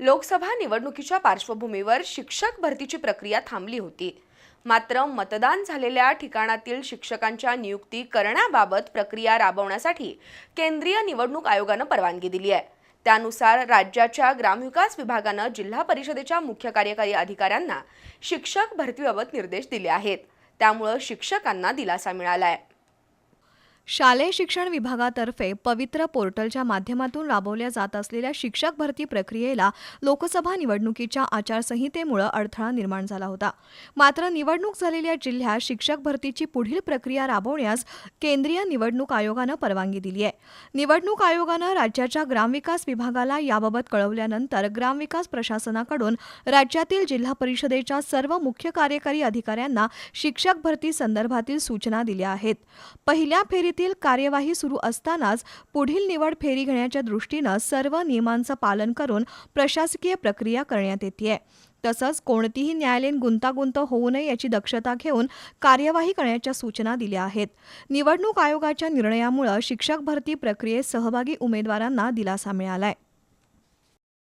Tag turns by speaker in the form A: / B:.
A: लोकसभा निवडणुकीच्या पार्श्वभूमीवर शिक्षक भरतीची प्रक्रिया थांबली होती. मात्र मतदान झालेल्या ठिकाणातील शिक्षकांच्या नियुक्ती करण्याबाबत प्रक्रिया राबवण्यासाठी केंद्रीय निवडणूक आयोगानं परवानगी दिली आहे. त्यानुसार राज्याच्या ग्रामविकास विभागानं जिल्हा परिषदेच्या मुख्य कार्यकारी अधिकाऱ्यांना शिक्षक भरतीबाबत निर्देश दिले आहेत. त्यामुळं शिक्षकांना दिलासा मिळाला आहे
B: शालेय शिक्षण विभागातर्फे पवित्र पोर्टलच्या माध्यमातून राबवल्या जात असलेल्या शिक्षक भरती प्रक्रियेला लोकसभा निवडणुकीच्या आचारसंहितेमुळे अडथळा निर्माण झाला होता. मात्र निवडणूक झालेल्या जिल्ह्यात शिक्षक भरतीची पुढील प्रक्रिया राबवण्यास केंद्रीय निवडणूक आयोगानं परवानगी दिली आहे. निवडणूक आयोगानं राज्याच्या ग्रामविकास विभागाला याबाबत कळवल्यानंतर ग्रामविकास प्रशासनाकडून राज्यातील जिल्हा परिषदेच्या सर्व मुख्य कार्यकारी अधिकाऱ्यांना शिक्षक भरती संदर्भातील सूचना दिल्या आहेत. पहिल्या फेरीत फेरीतील कार्यवाही सुरू असतानाच पुढील निवड फेरी घेण्याच्या दृष्टीनं सर्व नियमांचं पालन करून प्रशासकीय प्रक्रिया करण्यात येते तसंच कोणतीही न्यायालयीन गुंतागुंत होऊ नये याची दक्षता घेऊन कार्यवाही करण्याच्या सूचना दिल्या आहेत. निवडणूक आयोगाच्या निर्णयामुळे शिक्षक भरती प्रक्रियेत सहभागी उमेदवारांना दिलासा मिळालाय.